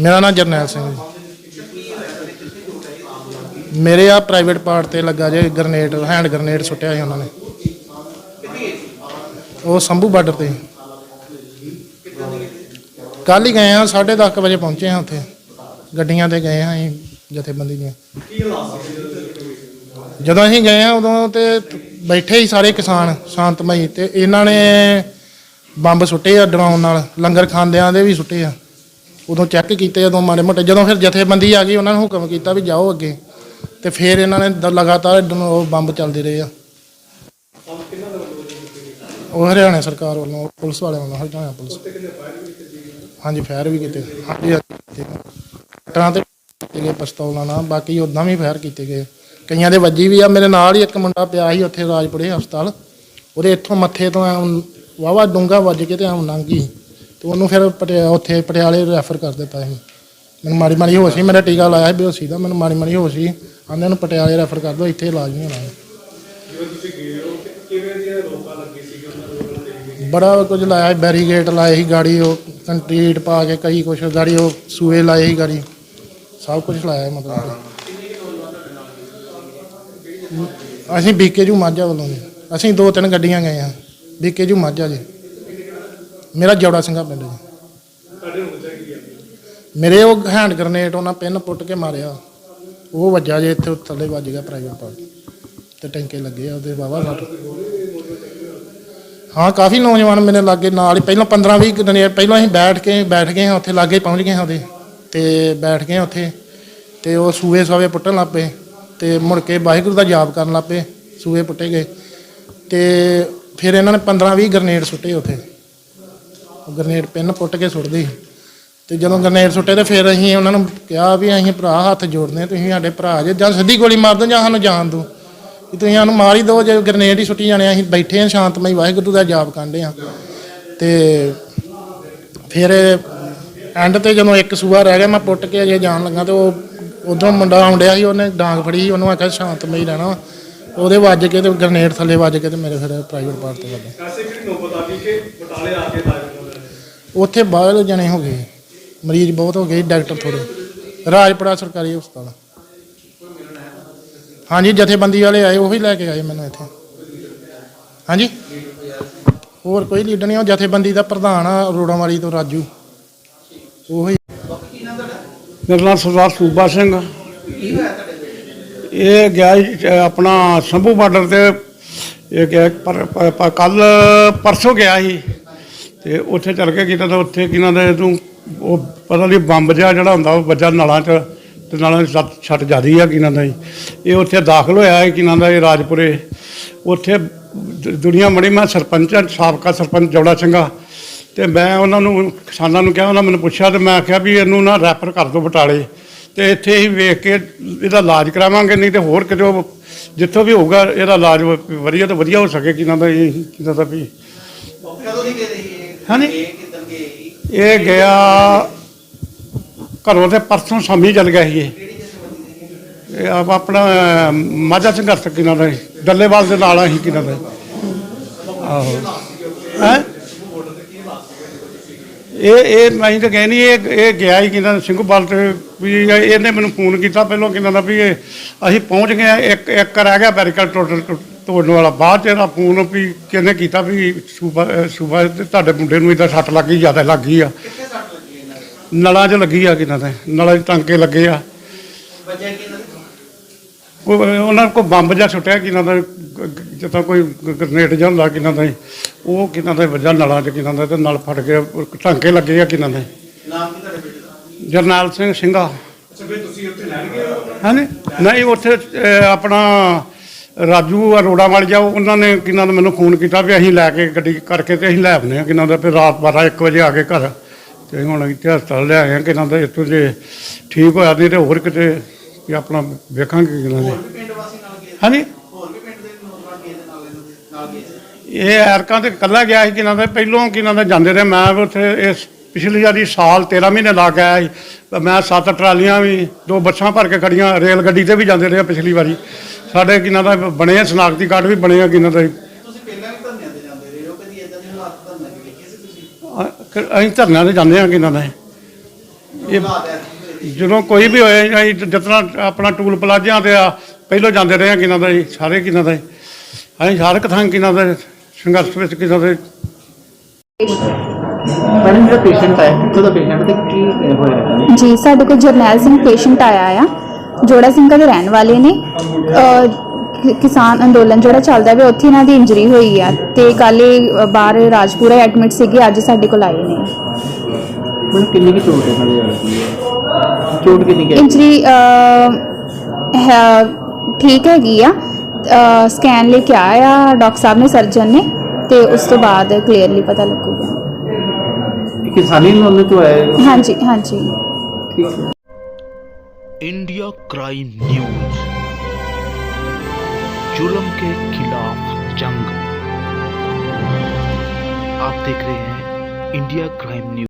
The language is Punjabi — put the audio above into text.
ਮੇਰਾ ਨਾਮ ਜਰਨੈਲ ਸਿੰਘ ਜੀ। ਮੇਰੇ ਆ ਪ੍ਰਾਈਵੇਟ ਪਾਰਟ ਤੇ ਲੱਗਾ ਜੇ ਗ੍ਰਨੇਡ ਹੈਂਡ ਗ੍ਰਨੇਡ ਸੁੱਟਿਆ ਸੀ ਉਹਨਾਂ ਨੇ। ਉਹ ਸੰਭੂ ਬਾਰਡਰ ਤੇ। ਕੱਲ ਹੀ ਗਏ ਆ 10:30 ਵਜੇ ਪਹੁੰਚੇ ਆ ਉੱਥੇ। ਗੱਡੀਆਂ ਤੇ ਗਏ ਆ ਅਸੀਂ, ਜਥੇਬੰਦੀ ਦੀਆਂ। ਜਦੋਂ ਅਸੀਂ ਗਏ ਆ, ਉਦੋਂ ਤੇ ਬੈਠੇ ਹੀ ਸਾਰੇ ਕਿਸਾਨ ਸ਼ਾਂਤਮਈ ਤੇ ਇਹਨਾਂ ਨੇ ਬੰਬ ਸੁੱਟੇ ਆ ਡਰਾਉਣ ਨਾਲ। ਲੰਗਰ ਖਾਂਦਿਆਂ ਦੇ ਵੀ ਸੁੱਟੇ ਆ। ਉਦੋਂ ਚੈੱਕ ਕੀਤੇ, ਜਦੋਂ ਮਾੜੇ ਮੋਟੇ, ਜਦੋਂ ਫਿਰ ਜਥੇਬੰਦੀ ਆ ਗਈ, ਉਹਨਾਂ ਨੂੰ ਹੁਕਮ ਕੀਤਾ ਵੀ ਜਾਓ ਅੱਗੇ। ਤੇ ਫਿਰ ਇਹਨਾਂ ਨੇ ਦ- ਲਗਾਤਾਰ ਡ- ਉਹ ਬੰਬ ਚੱਲਦੇ ਰਹੇ ਆ। ਉਹ ਹਰਿਆਣਾ ਸਰਕਾਰ ਵੱਲੋਂ, ਪੁਲਿਸ ਵਾਲਿਆਂ ਵੱਲੋਂ, ਹਰਿਆਣਾ ਪੁਲਿਸ। ਹਾਂਜੀ, ਫਾਇਰ ਵੀ ਕੀਤੇ। ਹਾਂਜੀ ਹਾਂਜੀ, ਕੀਤੇ। ਟਰਾਂ ਤੇ ਕੀਤੇ ਗਏ ਪਿਸਤੌਲਾਂ ਨਾਲ ਬਾਕੀ ਉਦਾਂ ਵੀ ਫਾਇਰ ਕੀਤੇ ਗਏ। ਕਈਆਂ ਦੇ ਵੱਜੀ ਵੀ ਆ, ਮੇਰੇ ਨਾਲ ਹੀ ਇੱਕ ਮੁੰਡਾ ਪਿਆ ਸੀ ਉੱਥੇ ਰਾਜਪੁਰੇ ਹਸਪਤਾਲ। ਉਹਦੇ ਇੱਥੋਂ ਮੱਥੇ ਤੋਂ ਵਾਵਾ ਡੂੰਘਾ ਵੱਜ ਕੇ ਤੇ ਆਉਂ ਲੰਘ ਗਈ। ਤੇ ਉਹਨੂੰ ਫਿਰ ਪਟਿਆ ਉੱਥੇ ਪਟਿਆਲੇ ਰੈਫਰ ਕਰ ਦਿੱਤਾ ਸੀ। ਮੈਨੂੰ ਮਾੜੀ ਮਾੜੀ ਹੋਸ਼ ਸੀ, ਮੇਰਾ ਟੀਕਾ ਲਾਇਆ ਸੀ ਬੇਹੋਸ਼ੀ ਦਾ ਮੈਨੂੰ ਮਾੜੀ ਮਾੜੀ ਹੋਸ਼ ਸੀ। ਆਂਦੇ ਨੂੰ ਪਟਿਆਲੇ ਰੈਫਰ ਕਰ ਦਿਓ, ਇੱਥੇ ਇਲਾਜ ਨਹੀਂ ਹੋਣਾ। ਬੜਾ ਕੁਝ ਲਾਇਆ ਸੀ ਬੈਰੀਗੇਟ ਲਾਏ ਸੀ ਗਾੜੀ, ਉਹ ਕੰਕਰੀਟ ਪਾ ਕੇ ਕਈ ਕੁਛ, ਗਾੜੀ ਉਹ ਸੂਏ ਲਾਏ ਸੀ ਗਾੜੀ। ਸਭ ਕੁਝ ਲਾਇਆ ਸੀ ਮਤਲਬ। ਕਿ। ਅਸੀਂ ਬੀਕੇ ਜੂ ਮਾਝਾ ਵੱਲੋਂ ਜੀ। ਅਸੀਂ ਦੋ ਤਿੰਨ ਗੱਡੀਆਂ ਗਏ ਆ ਬੀਕੇ ਜੂ ਮਾਝਾ ਜੀ। ਮੇਰਾ ਜੌੜਾ ਸਿੰਘਾ ਪਿੰਡ ਜੀ। ਮੇਰੇ ਉਹ ਹੈਂਡ ਗ੍ਰਨੇਡ ਉਹਨਾਂ ਪਿੰਨ ਪੁੱਟ ਕੇ ਮਾਰਿਆ। ਉਹ ਵੱਜਾ ਜੇ ਇੱਥੇ ਥੱਲੇ ਵੱਜ ਗਿਆ ਪ੍ਰਾਈਵੇਟ ਪਾਰਟ ਤੇ ਟੈਂਕੇ ਲੱਗੇ ਆ ਉਹਦੇ ਵਾਵਾ ਸੱਟ ਹਾਂ ਕਾਫੀ ਨੌਜਵਾਨ ਮੇਰੇ ਲਾਗੇ ਨਾਲ ਹੀ। ਪਹਿਲਾਂ 15 20 ਦਿਨ ਪਹਿਲਾਂ ਅਸੀਂ ਬੈਠ ਕੇ ਬੈਠ ਗਏ ਹਾਂ ਉੱਥੇ ਲਾਗੇ ਪਹੁੰਚ ਗਏ ਹਾਂ ਉਹਦੇ। ਤੇ ਬੈਠ ਗਏ ਉੱਥੇ। ਤੇ ਉਹ ਸੂਏ ਸਾਵੇ ਪੁੱਟਣ ਲੱਗ ਪਏ। ਤੇ ਮੁੜ ਕੇ ਵਾਹਿਗੁਰੂ ਦਾ ਜਾਪ ਕਰਨ ਲੱਗ ਪਏ। ਸੂਏ ਪੁੱਟੇ ਗਏ। ਤੇ ਫਿਰ ਇਹਨਾਂ ਨੇ 15 20 ਗ੍ਰਨੇਡ ਸੁੱਟੇ ਉੱਥੇ। ਗ੍ਰਨੇਡ ਪਿੰਨ ਪੁੱਟ ਕੇ ਸੁੱਟਦੇ ਸੀ। ਤੇ ਜਦੋਂ ਗ੍ਰਨੇਡ ਸੁੱਟੇ ਤੇ ਫਿਰ ਅਸੀਂ ਉਹਨਾਂ ਨੂੰ ਕਿਹਾ ਵੀ ਅਸੀਂ ਭਰਾ ਹੱਥ ਜੋੜਦੇ ਹਾਂ, ਤੁਸੀਂ ਸਾਡੇ ਭਰਾ ਜੇ ਜਾਂ ਸਿੱਧੀ ਗੋਲੀ ਮਾਰ ਦਿਓ ਜਾਂ ਸਾਨੂੰ ਜਾਣ ਦਿਓ ਵੀ ਤੁਸੀਂ ਸਾਨੂੰ ਮਾਰ ਹੀ ਦਿਓ ਜੇ ਗ੍ਰਨੇਡ ਹੀ ਸੁੱਟੀ ਜਾਣੇ ਅਸੀਂ ਬੈਠੇ ਹਾਂ ਸ਼ਾਂਤਮਈ ਵਾਹਿਗੁਰੂ ਦਾ ਜਾਪ ਕਰਦੇ ਹਾਂ ਤੇ ਫਿਰ ਐਂਡ ਤੇ ਜਦੋਂ ਇੱਕ ਸੂਆ ਰਹਿ ਗਿਆ ਮੈਂ ਪੁੱਟ ਕੇ ਅਜੇ ਜਾਣ ਲੱਗਾ ਤੇ ਉਹ ਉਧਰੋਂ ਮੁੰਡਾ ਆਉਂਦਿਆ ਸੀ ਉਹਨੇ ਡਾਂਗ ਫੜੀ ਸੀ, ਉਹਨੂੰ ਆਖਿਆ ਸ਼ਾਂਤਮਈ ਰਹਿਣਾ ਵਾ। ਉਹਦੇ ਵੱਜ ਕੇ ਤੇ ਗ੍ਰਨੇਡ ਥੱਲੇ ਵੱਜ ਕੇ ਤੇ ਮੇਰੇ ਫਿਰ ਪ੍ਰਾਈਵੇਟ ਪਾਰਟ ਤੇ ਲੱਗਾ ਐਸੇ ਕਿਹੜੀ ਨੌਬਤ ਆ ਗਈ ਕਿ ਬਟਾਲੇ ਆ ਕੇ ਉੱਥੇ ਬਾਹਰ ਜਣੇ ਹੋ ਗਏ। ਮਰੀਜ਼ ਬਹੁਤ ਹੋ ਗਏ ਡਾਕਟਰ ਥੋੜੇ ਰਾਜਪੁਰਾ ਸਰਕਾਰੀ ਹਸਪਤਾਲ। ਹਾਂਜੀ ਜਥੇਬੰਦੀ ਵਾਲੇ ਆਏ ਉਹੀ ਲੈ ਕੇ ਆਏ ਮੈਨੂੰ ਇੱਥੇ। ਹਾਂਜੀ? ਹੋਰ ਕੋਈ ਲੀਡਰ ਨਹੀਂ ਉਹ ਜਥੇਬੰਦੀ ਦਾ ਪ੍ਰਧਾਨ ਆ ਰੋੜਾਂ ਤੋਂ ਰਾਜੂ। ਉਹੀ। ਮੇਰਾ ਨਾਮ ਸਰਦਾਰ ਸੂਬਾ ਸਿੰਘ ਇਹ ਗਿਆ ਜੀ, ਆਪਣਾ ਸੰਭੂ ਬਾਰਡਰ ਤੇ। ਇਹ ਗਿਆ ਪਰ ਕੱਲ ਪਰਸੋਂ ਗਿਆ ਸੀ। ਤੇ ਉੱਥੇ ਚੱਲ ਕੇ ਕਿਤੇ ਤਾਂ ਉੱਥੇ ਕਿਨਾਂ ਦੇ ਤੂੰ ਉਹ ਪਤਾ ਨਹੀਂ ਬੰਬ ਜਿਹਾ ਜਿਹੜਾ ਹੁੰਦਾ ਉਹ ਵੱਜਾ ਨਾਲਾਂ 'ਚ ਤੇ ਨਾਲਾਂ 'ਚ ਛੱਤ ਛੱਟ ਜਾਂਦੀ ਆ ਕਿਨਾਂ ਦਾ ਜੀ। ਇਹ ਉੱਥੇ ਦਾਖਲ ਹੋਇਆ ਹੈ ਕਿਨਾਂ ਦਾ ਇਹ ਰਾਜਪੁਰੇ। ਉੱਥੇ ਦੁਨੀਆ ਮੜੀ ਮੈਂ ਸਰਪੰਚ ਹਾਂ, ਸਾਬਕਾ ਸਰਪੰਚ ਜੋੜਾ ਸਿੰਘਾ। ਤੇ ਮੈਂ ਉਹਨਾਂ ਨੂੰ ਕਿਸਾਨਾਂ ਨੂੰ ਕਿਹਾ ਉਹਨਾਂ ਮੈਨੂੰ ਪੁੱਛਿਆ ਤੇ ਮੈਂ ਆਖਿਆ ਵੀ ਇਹਨੂੰ ਨਾ ਰੈਫਰ ਕਰ ਦਿਓ ਬਟਾਲੇ। ਤੇ ਇੱਥੇ ਹੀ ਵੇਖ ਕੇ ਇਹਦਾ ਇਲਾਜ ਕਰਾਵਾਂਗੇ ਨਹੀਂ ਤੇ ਹੋਰ ਕਿਤੇ ਉਹ ਜਿੱਥੋਂ ਵੀ ਹੋਊਗਾ ਇਹਦਾ ਇਲਾਜ ਵਧੀਆ ਤੋਂ ਵਧੀਆ ਹੋ ਸਕੇ ਕਿਨਾਂ ਦਾ ਇਹ ਕਿਨਾਂ ਦਾ ਵੀ। ਹਾਂਜੀ। ਇਹ ਗਿਆ ਘਰੋਂ ਤੇ ਪਰਸੋਂ ਸ਼ਾਮੀ ਚੱਲ ਗਿਆ ਸੀ ਇਹ। ਇਹ ਆਪ- ਆਪਣਾ ਮਾਝਾ ਸੰਘਰਸ਼ ਕਿਨਾਂ ਦਾ ਸੀ, ਡੱਲੇਵਾਲ ਦੇ ਨਾਲ ਅਸੀਂ ਕਿਨਾਂ ਦਾ ਆਹੋ। ਹੈ? ਇਹ ਇਹ ਮੈਂ ਤਾਂ ਗਏ ਨਹੀਂ ਇਹ ਇਹ ਗਿਆ ਹੀ ਕਿਨਾਂ ਸਿੰਘੂਵਾਲ ਤੇ ਵੀ ਇਹ- ਇਹਨੇ ਮੈਨੂੰ ਫੋਨ ਕੀਤਾ ਪਹਿਲਾਂ ਕਿਨਾਂ ਦਾ ਵੀ ਇਹ ਅਸੀਂ ਪਹੁੰਚ ਗਏ ਹਾਂ, ਇੱਕ ਇੱਕ ਰਹਿ ਗਿਆ ਬੈਰੀਕਲ ਟੋਟਲ ਤੋੜਨ ਵਾਲਾ। ਬਾਅਦ ਚ ਇਹਦਾ ਫੋਨ ਵੀ ਕਿਹਨੇ ਕੀਤਾ ਵੀ ਸੂਬਾ ਸੂਬਾ ਤੇ ਤੁਹਾਡੇ ਮੁੰਡੇ ਨੂੰ ਇਹਦਾ ਸੱਟ ਲੱਗ ਜ਼ਿਆਦਾ ਲੱਗ ਆ। ਕਿੱਥੇ ਸੱਟ ਲੱਗੀ ਇਹਨਾਂ ਦੇ? ਨਲਾਂ 'ਚ ਲੱਗੀ ਆ ਕਿਨਾਂ ਦੇ? ਨਲਾਂ 'ਚ ਟਾਂਕੇ ਲੱਗੇ ਆ। ਵਜ੍ਹਾ ਕੀ ਇਹਨਾਂ ਦੀ? ਕੋਈ ਉਹਨਾਂ ਕੋਲ ਬੰਬ ਜਿਹਾ ਸੁੱਟਿਆ ਕਿਨਾਂ ਦਾ ਜਿੱਦਾਂ ਕੋਈ ਗ੍ਰਨੇਡ ਜਿਹਾ ਹੁੰਦਾ ਕਿਨਾਂ ਦਾ ਉਹ ਕਿਨਾਂ ਦਾ ਵੱਜਾ ਨਲਾਂ 'ਚ ਕਿਨਾਂ ਦਾ ਤੇ ਨਲ ਫਟ ਗਏ ਟਾਂਕੇ ਲੱਗੇ ਆ ਕਿਨਾਂ ਦੇ। ਨਾਮ ਕੀ ਤੁਹਾਡੇ ਬੇਟੇ ਦਾ? ਜਰਨੈਲ ਸਿੰਘ ਸਿੰਘਾ। ਅੱਛਾ ਫਿਰ ਤੁਸੀਂ ਉੱਥੇ ਲੈਣ ਗਏ ਹੋ? ਹਾਂਜੀ ਨਹੀਂ ਉੱਥੇ ਅਹ, ਆਪਣਾ ਰਾਜੂ ਅਰੋੜਾ ਵਾਲ ਜਾ ਉਹਨਾਂ ਨੇ ਕਿਨਾਂ ਦਾ ਮੈਨੂੰ ਫੋਨ ਕੀਤਾ ਵੀ ਅਸੀਂ ਲੈ ਕੇ ਗੱਡੀ ਕਰਕੇ ਤੇ ਅਸੀਂ ਲੈ ਆਉਂਦੇ ਹਾਂ ਕਿਨਾਂ ਦਾ, ਫਿਰ ਰਾਤ 12 1 ਵਜੇ ਆ ਕੇ ਘਰ ਤੇ ਹੁਣ ਇੱਥੇ ਹਸਪਤਾਲ ਲੈ ਆਏ ਆ ਕਿਨਾਂ ਦਾ, ਇੱਥੋਂ ਜੇ ਠੀਕ ਹੋਇਆ ਨਹੀਂ ਤੇ ਹੋਰ ਕਿਤੇ ਵੀ ਆਪਣਾ ਵੇਖਾਂਗੇ ਕਿਨਾਂ ਦੇ। ਹੋਰ ਵੀ ਹਾਂਜੀ? ਇਹ ਐਰਕਾਂ ਤੇ ਕੱਲਾ ਗਿਆ ਸੀ ਕਿਨਾਂ ਦਾ, ਪਹਿਲੋਂ ਕਿਨਾਂ ਦਾ ਜਾਂਦੇ ਰਹੇ, ਮੈਂ ਵੀ ਉੱਥੇ ਇਸ ਪਿਛਲੀ ਵਾਰੀ ਸਾਲ 13 ਮਹੀਨੇ ਲਾ ਕੇ ਆਇਆ ਸੀ। ਤਾਂ ਮੈਂ ਸੱਤ ਟਰਾਲੀਆਂ ਵੀ ਦੋ ਬੱਸਾਂ ਭਰ ਕੇ ਖੜੀਆਂ ਰੇਲ ਗੱਡੀ ਤੇ ਵੀ ਜਾਂਦੇ ਰਹੇ ਪਿਛਲੀ ਵਾਰੀ। ਸਾਡੇ ਕਿਨਾਂ ਦਾ ਬਣੇ ਆ ਸਨਾਖਤੀ ਕਾਰਡ ਵੀ ਬਣੇ ਆ ਕਿਨਾਂ ਦਾ। ਤੁਸੀਂ ਪਹਿਲਾਂ ਵੀ ਧਰਨਿਆਂ ਤੇ ਜਾਂਦੇ ਰਹੇ ਹੋ ਕਦੀ ਇਦਾਂ ਦੇ ਹਾਲਾਤ ਧਰਨੇ ਦੇ ਵੇਖੇ ਸੀ ਤੁਸੀਂ? ਅ- ਅਸੀਂ ਧਰਨਿਆਂ ਤੇ ਜਾਂਦੇ ਆ ਕਿਨਾਂ ਦਾ। ਇਹ ਜਦੋਂ ਕੋਈ ਵੀ ਹੋਏ ਅਸੀਂ ਜਿਤਨਾ ਆਪਣਾ ਟੂਲ ਪਲਾਜ਼ਿਆਂ ਤੇ ਆ ਪਹਿਲਾਂ ਜਾਂਦੇ ਰਹੇ ਆ ਕਿਨਾਂ ਦਾ ਜੀ ਸਾਰੇ ਕਿਨਾਂ ਦਾ। ਅਸੀਂ ਹਰ ਇੱਕ ਥਾਂ ਕਿਨਾਂ ਦਾ ਸੰਘਰਸ਼ ਵਿੱਚ ਕਿਨਾਂ ਦੇ। ਮੈਡਮ ਜਿਹੜਾ ਪੇਸ਼ੈਂਟ ਆਇਆ ਕਿੱਥੋਂ ਦਾ ਪੇਸ਼ੈਂਟ ਤੇ ਕੀ ਹੋਇਆ? ਜੀ ਸਾਡੇ ਕੋਲ ਜਰਨੈਲ ਸਿੰਘ ਪੇਸ਼ੈਂਟ ਆਇਆ ਆ। ਜੋੜਾ ਸਿੰਘਾਂ ਦੇ ਰਹਿਣ ਵਾਲੇ ਨੇ। ਅਹ, ਕਿਸਾਨ ਅੰਦੋਲਨ ਜਿਹੜਾ ਚੱਲਦਾ ਵੇ ਉੱਥੇ ਇਹਨਾਂ ਦੀ ਇੰਜਰੀ ਹੋਈ ਆ। ਤੇ ਕੱਲ ਇਹ ਬਾਹਰ ਰਾਜਪੁਰਾ ਐਡਮਿਟ ਸੀਗੇ ਅੱਜ ਸਾਡੇ ਕੋਲ ਆਏ ਨੇ। ਮੈਨੂੰ ਕਿੰਨੀ ਕੀ ਚੋਟ ਹੈ ਆ ਚੋਟ ਕਿੰਨੀ ਕੀ ਹੈ ਇੰਜਰੀ ਹੈ ਠੀਕ ਹੈਗੀ ਆ। ਸਕੈਨ ਲਈ ਕੇ ਆਇਆ ਡਾਕਟਰ ਸਾਹਿਬ ਨੇ ਸਰਜਨ ਨੇ। ਤੇ ਉਸ ਤੋਂ ਬਾਅਦ ਕਲੀਅਰਲੀ ਪਤਾ ਲੱਗੂਗਾ। किसानी लोन तो है। हाँ जी हाँ जी। India crime news. जुलम के खिलाफ जंग। आप देख रहे हैं इंडिया क्राइम न्यूज़।